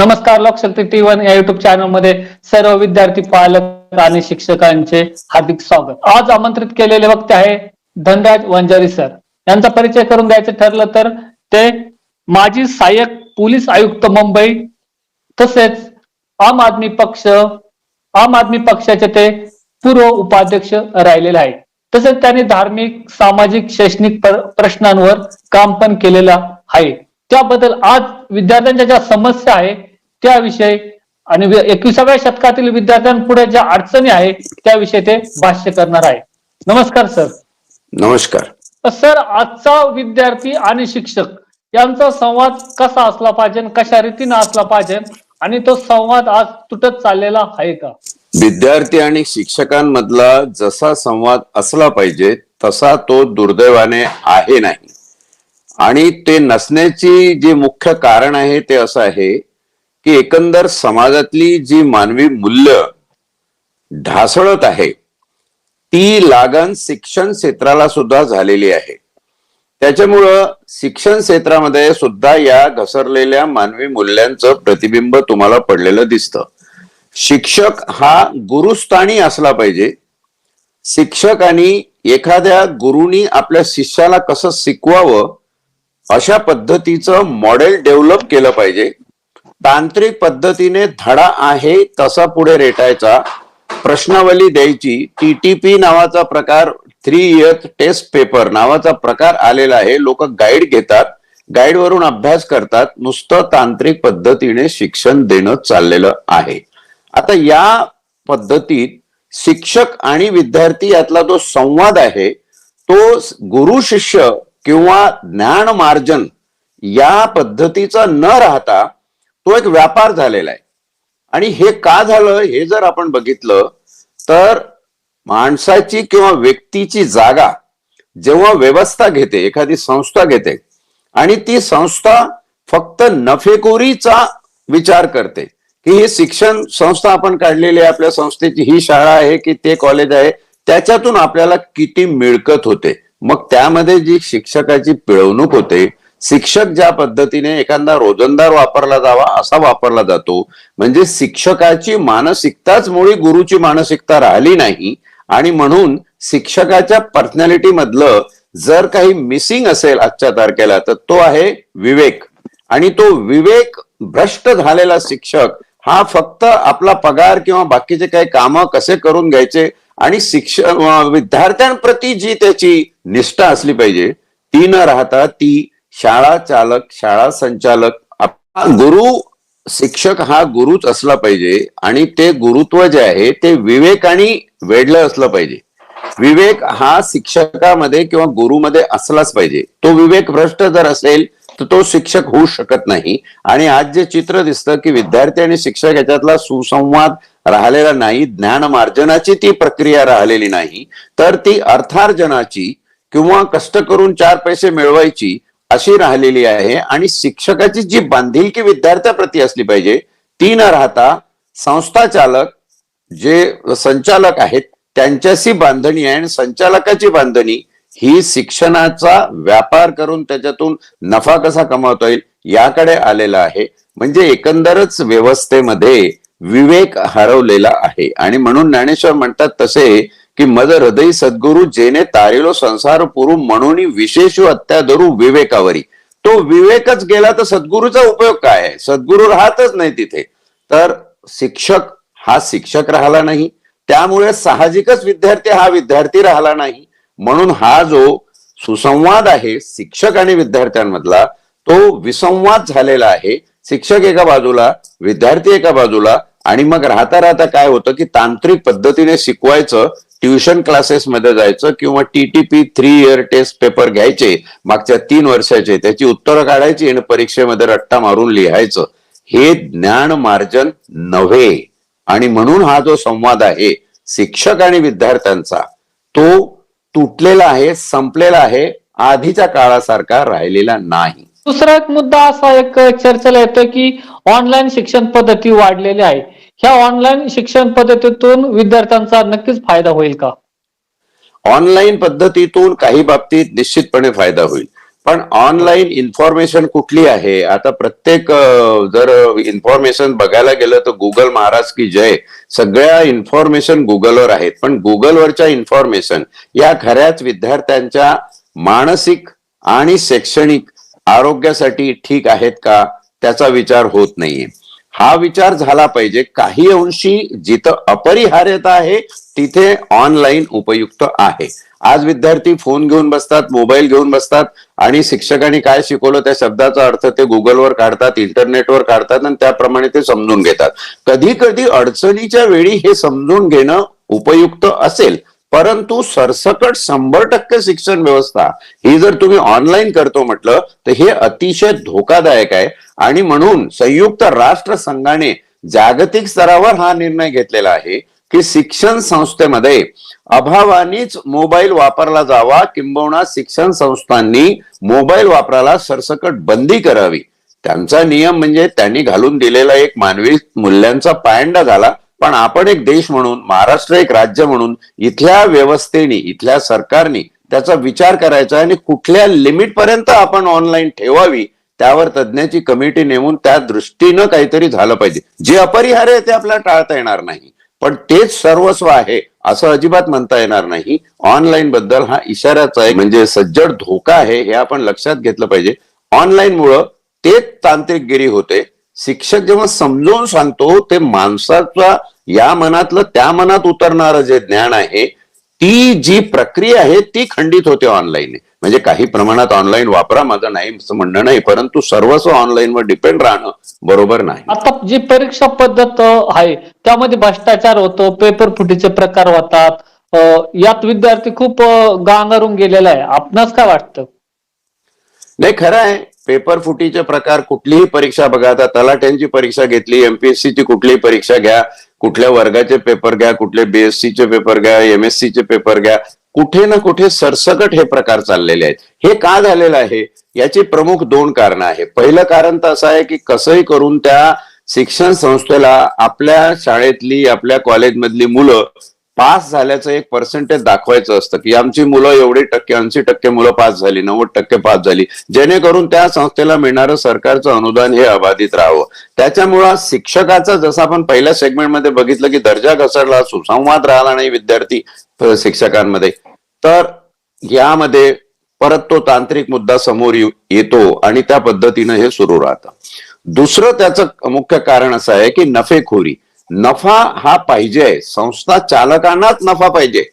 नमस्कार Lokshakti T one या YouTube चॅनलमध्ये सर्व विद्यार्थी पालक आणि शिक्षकांचे हार्दिक स्वागत. आज आमंत्रित केलेले वक्ते आहे धनराज वंजारी सर. यांचा परिचय करून द्यायचं ठरलं तर ते माजी सहाय्यक पोलीस आयुक्त मुंबई तसेच आम आदमी पक्ष आम आदमी पक्षाचे ते पूर्व उपाध्यक्ष राहिलेले आहे तसेच त्यांनी धार्मिक सामाजिक शैक्षणिक प्रश्नांवर काम पण केलेलं आहे. त्याबद्दल आज विद्यार्थ्यांच्या ज्या समस्या आहे त्याविषयी आणि एकविसाव्या शतकातील विद्यार्थ्यांपुढे ज्या अडचणी आहे त्याविषयी ते भाष्य करणार आहे. नमस्कार सर. नमस्कार. सर आजचा विद्यार्थी आणि शिक्षक यांचा संवाद कसा असला पाहिजे कशा रीतीने असला पाहिजे आणि तो संवाद आज तुटत चाललेला आहे का? विद्यार्थी आणि शिक्षकांमधला जसा संवाद असला पाहिजे तसा तो दुर्दैवाने आहे नाही. आणि ते नसण्याची जे मुख्य कारण आहे ते असं आहे की एकंदर समाजातली जी मानवी मूल्य ढासळत आहे ती लागण शिक्षण क्षेत्राला सुद्धा झालेली आहे. त्याच्यामुळं शिक्षण क्षेत्रामध्ये सुद्धा या घसरलेल्या मानवी मूल्यांचं प्रतिबिंब तुम्हाला पडलेलं दिसतं. शिक्षक हा गुरुस्थानी असला पाहिजे. शिक्षकांनी एखाद्या गुरुनी आपल्या शिष्याला कसं शिकवावं अशा पद्धतीचं मॉडेल डेव्हलप केलं पाहिजे. तांत्रिक पद्धतीने धडा आहे तसा पुढे रेटायचा. प्रश्नावली द्यायची. टीटीपी नावाचा प्रकार थ्री इयर टेस्ट पेपर नावाचा प्रकार आलेला आहे. लोक गाईड घेतात. गाईड वरून अभ्यास करतात. नुसतं तांत्रिक पद्धतीने शिक्षण देणं चाललेलं आहे. आता या पद्धतीत शिक्षक आणि विद्यार्थी यातला जो संवाद आहे तो गुरु शिष्य किंवा ज्ञान मार्जन या पद्धतीचा न राहता तो एक व्यापार झालेला आहे. आणि हे का झालं हे जर आपण बघितलं तर माणसाची किंवा व्यक्तीची जागा जेव्हा व्यवस्था घेते एखादी संस्था घेते आणि ती संस्था फक्त नफेखोरीचा विचार करते की ही शिक्षण संस्था आपण काढलेली आहे आपल्या संस्थेची ही शाळा आहे की ते कॉलेज आहे त्याच्यातून आपल्याला किती मिळकत होते. मग त्यामध्ये जी शिक्षकाची पिळवणूक होते शिक्षक ज्या पद्धतीने एखादा रोजंदार वापरला जावा असा वापरला जातो. म्हणजे शिक्षकाची मानसिकताच मुळी गुरुची मानसिकता राहिली नाही आणि म्हणून शिक्षकाच्या पर्सनॅलिटी मधलं जर काही मिसिंग असेल आजच्या तारखेला तर तो आहे विवेक. आणि तो विवेक भ्रष्ट झालेला शिक्षक हा फक्त आपला पगार किंवा बाकीचे काही कामं कसे करून घ्यायचे आणि शिक्षण विद्यार्थ्यांप्रती जी त्याची निष्ठा असली पाहिजे ती न राहता ती शाळा चालक शाळा संचालक आप- गुरु शिक्षक हा गुरुच असला पाहिजे आणि ते गुरुत्व जे आहे ते विवेकाने वेढलं असलं पाहिजे. विवेक हा शिक्षकामध्ये किंवा गुरुमध्ये असलाच पाहिजे. तो विवेक भ्रष्ट जर असेल तर तो शिक्षक होऊ शकत नाही. आणि आज जे चित्र दिसतं की विद्यार्थी आणि शिक्षक याच्यातला सुसंवाद राहिलेला नाही ज्ञान मार्जनाची ती प्रक्रिया राहिलेली नाही तर ती अर्थार्जनाची किंवा कष्ट करून चार पैसे मिळवायची अशी राहिलेली आहे आणि शिक्षकाची जी बांधिलकी विद्यार्थ्याप्रती असली पाहिजे ती न राहता संस्था चालक जे संचालक आहेत त्यांच्याशी बांधणी आहे आणि संचालकाची बांधणी ही शिक्षणाचा व्यापार करून त्याच्यातून नफा कसा कमावता येईल याकडे आलेला आहे. म्हणजे एकंदरच व्यवस्थेमध्ये विवेक हरवलेला आहे. आणि म्हणून ज्ञानेश्वर म्हणतात तसे की मद हृदय सद्गुरु जेने तारेलो संसार पुरु म्हणून विशेष अत्याधरू विवेकावरी. तो विवेकच गेला तर सद्गुरूचा उपयोग काय आहे? सद्गुरू राहतच नाही तिथे. तर शिक्षक हा शिक्षक राहिला नाही. त्यामुळे साहजिकच विद्यार्थी हा विद्यार्थी राहिला नाही. म्हणून हा जो सुसंवाद आहे शिक्षक आणि विद्यार्थ्यांमधला तो विसंवाद झालेला आहे. शिक्षक एका बाजूला विद्यार्थी एका बाजूला आणि मग राहता राहता काय होतं की तांत्रिक पद्धतीने शिकवायचं ट्युशन क्लासेस मध्ये जायचं किंवा TTP three year test paper घ्यायचे मागच्या तीन वर्षाचे त्याची उत्तरं काढायची आणि परीक्षेमध्ये रट्टा मारून लिहायचं. हे ज्ञान मार्जन नव्हे. आणि म्हणून हा जो संवाद आहे शिक्षक आणि विद्यार्थ्यांचा तो तुटलेला आहे संपलेला आहे आधीच्या काळासारखा राहिलेला नाही. दुसरा एक मुद्दा असा एक चर्चेला येतो की ऑनलाईन शिक्षण पद्धती वाढलेली आहे. ह्या ऑनलाईन शिक्षण पद्धतीतून विद्यार्थ्यांचा नक्कीच फायदा होईल का? ऑनलाईन पद्धतीतून काही बाबतीत निश्चितपणे फायदा होईल. पण ऑनलाईन इन्फॉर्मेशन कुठली आहे? आता प्रत्येक जर इन्फॉर्मेशन बघायला गेलं तर गुगल महाराज की जय. सगळ्या इन्फॉर्मेशन गुगलवर आहेत. पण गुगलवरच्या इन्फॉर्मेशन या खऱ्याच विद्यार्थ्यांच्या मानसिक आणि शैक्षणिक आरोग्यासाठी ठीक आहेत का? त्याचा विचार होत नाहीये. हा विचार झाला पाहिजे. काही अंशी जिथं अपरिहार्यता आहे तिथे ऑनलाईन उपयुक्त आहे. आज विद्यार्थी फोन घेऊन बसतात मोबाईल घेऊन बसतात आणि शिक्षकांनी काय शिकवलं त्या शब्दाचा अर्थ ते गुगलवर काढतात इंटरनेटवर काढतात आणि त्याप्रमाणे ते समजून घेतात. कधी कधी अडचणीच्या वेळी हे समजून घेणं उपयुक्त असेल. परंतु सरसकट शंभर टक्के शिक्षण व्यवस्था ही जर तुम्ही ऑनलाईन करतो म्हटलं तर हे अतिशय धोकादायक आहे. आणि म्हणून संयुक्त राष्ट्र संघाने जागतिक स्तरावर हा निर्णय घेतलेला आहे की शिक्षण संस्थेमध्ये अभावानीच मोबाईल वापरला जावा किंबहुना शिक्षण संस्थांनी मोबाईल वापराला सरसकट बंदी करावी. त्यांचा नियम म्हणजे त्यांनी घालून दिलेला एक मानवी मूल्यांचा पायंडा झाला. पण आपण एक देश म्हणून महाराष्ट्र एक राज्य म्हणून इथल्या व्यवस्थेने इथल्या सरकारने त्याचा विचार करायचा आणि कुठल्या लिमिट पर्यंत आपण ऑनलाईन ठेवावी त्यावर तज्ज्ञाची कमिटी नेमून त्या दृष्टीनं काहीतरी झालं पाहिजे. जे अपरिहार्य आहे ते आपल्याला टाळता येणार नाही. पण तेच सर्वस्व आहे असं अजिबात म्हणता येणार नाही. ऑनलाईन बद्दल हा इशाऱ्याचा आहे म्हणजे सज्जड धोका आहे हे आपण लक्षात घेतलं पाहिजे. ऑनलाईन मुळे तेच तांत्रिकगिरी होते. शिक्षक जेव्हा समजावून सांगतो ते माणसाच्या या मनातलं त्या मनात उतरणारं जे ज्ञान आहे ती जी प्रक्रिया आहे ती खंडित होते ऑनलाईन म्हणजे काही प्रमाणात ऑनलाईन वापरा माझं नाही असं म्हणणं नाही परंतु सर्वस्व ऑनलाईन वर डिपेंड राहणं बरोबर नाही. आता जी परीक्षा पद्धत आहे त्यामध्ये भ्रष्टाचार होतो पेपर फुटीचे प्रकार होतात यात विद्यार्थी खूप गांगरून गेलेला आहे. आपणास काय वाटतं? नाही खरं आहे. पेपर फुटीचे प्रकार कुठलीही परीक्षा बघा आता तलाट्यांची परीक्षा घेतली एमपीएससी ची कुठलीही परीक्षा घ्या कुठल्या वर्गाचे पेपर घ्या कुठले बीएससी चे पेपर घ्या एमएससीचे पेपर घ्या कुठे ना कुठे सरसकट हे प्रकार चाललेले आहेत. हे का झालेलं आहे? याची प्रमुख दोन कारण आहे पहिलं कारण तर असं आहे की कसंही करून त्या शिक्षण संस्थेला आपल्या शाळेतली आपल्या कॉलेजमधली मुलं पास झाल्याचं एक पर्सेंटेज दाखवायचं असतं की आमची मुलं एवढी टक्के ऐंशी टक्के मुलं पास झाली नव्वद टक्के पास झाली. जेणेकरून त्या संस्थेला मिळणारं सरकारचं अनुदान हे अबाधित राहावं. त्याच्यामुळं शिक्षकाचा जसं आपण पहिल्या सेगमेंटमध्ये बघितलं की दर्जा घसरला सुसंवाद राहिला नाही विद्यार्थी शिक्षकांमध्ये. तर यामध्ये परत तो तांत्रिक मुद्दा समोर येतो आणि त्या पद्धतीनं हे सुरू राहतं. दुसरं त्याचं मुख्य कारण असं आहे की नफेखोरी. नफा हा पाहिजे. संस्था चालकांनाच नफा पाहिजे.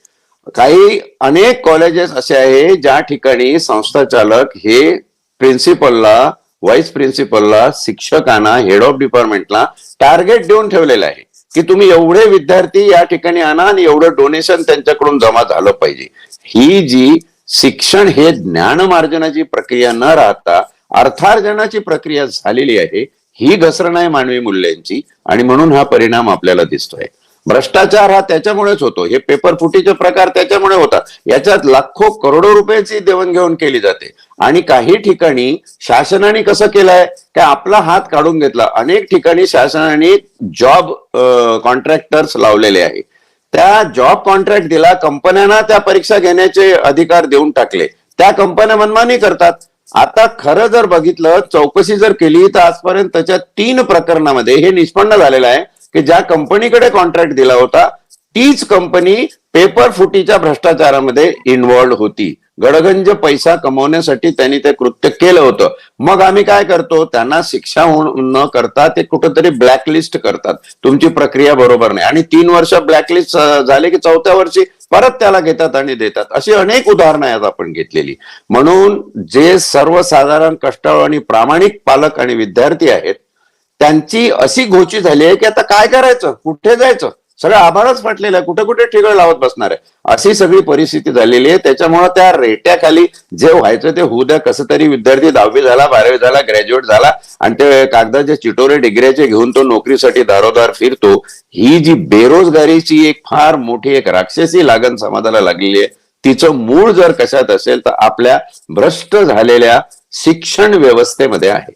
काही अनेक कॉलेजेस असे आहे ज्या ठिकाणी संस्था चालक हे प्रिन्सिपलला व्हाईस प्रिन्सिपलला शिक्षकांना हेड ऑफ डिपार्टमेंटला टार्गेट देऊन ठेवलेलं आहे. की तुम्ही एवढे विद्यार्थी या ठिकाणी आणा आणि एवढं डोनेशन त्यांच्याकडून जमा झालं पाहिजे. ही जी शिक्षण हे ज्ञानमार्जनाची प्रक्रिया न राहता अर्थार्जनाची प्रक्रिया झालेली आहे ही घसरण आहे मानवी मूल्यांची आणि म्हणून हा परिणाम आपल्याला दिसतोय. भ्रष्टाचार हा त्याच्यामुळेच होतो. हे पेपर फुटीचे प्रकार त्याच्यामुळे होतात. याच्यात लाखो करोडो रुपयाची देवाणघेवाण केली जाते. आणि काही ठिकाणी शासनाने कसं केलंय? की आपला हात काढून घेतला. अनेक ठिकाणी शासनाने जॉब कॉन्ट्रॅक्टर्स लावलेले आहे. त्या जॉब कॉन्ट्रॅक्ट दिला. कंपन्यांना त्या परीक्षा घेण्याचे अधिकार देऊन टाकले. त्या कंपन्या मनमानी करतात. आता खरं जर बघितलं चौकशी जर केली तर आजपर्यंत त्याच्या तीन प्रकरणामध्ये हे निष्पन्न झालेलं आहे की ज्या कंपनीकडे कॉन्ट्रॅक्ट दिला होता तीच कंपनी पेपर फुटीच्या भ्रष्टाचारामध्ये इन्व्हॉल्ड होती. गडगंज पैसा कमवण्यासाठी त्यांनी ते कृत्य केलं होतं. मग आम्ही काय करतो? त्यांना शिक्षा न करता ते कुठंतरी ब्लॅकलिस्ट करतात. तुमची प्रक्रिया बरोबर नाही. आणि तीन वर्ष ब्लॅकलिस्ट झाले की चौथ्या वर्षी परत त्याला घेतात आणि देतात. अशी अनेक उदाहरणं आहेत आपण घेतलेली. म्हणून जे सर्वसाधारण कष्टाळू आणि प्रामाणिक पालक आणि विद्यार्थी आहेत त्यांची अशी घोची झाली आहे की आता काय करायचं? कुठे जायचं? सगळं आभारच फाटलेलं आहे. कुठे कुठे ठिगळ लावत बसणार आहे? अशी सगळी परिस्थिती झालेली आहे. त्याच्यामुळे त्या रेट्याखाली जे व्हायचं ते होऊ द्या. कसं तरी विद्यार्थी दहावी झाला बारावी झाला ग्रॅज्युएट झाला आणि ते कागदाचे चिटोरे डिग्र्याचे घेऊन तो नोकरीसाठी दारोदार फिरतो. ही जी बेरोजगारीची एक फार मोठी एक राक्षसी लागण समाजाला लागलेली आहे. तिचं मूळ जर कशात असेल तर आपल्या भ्रष्ट झालेल्या शिक्षण व्यवस्थेमध्ये आहे.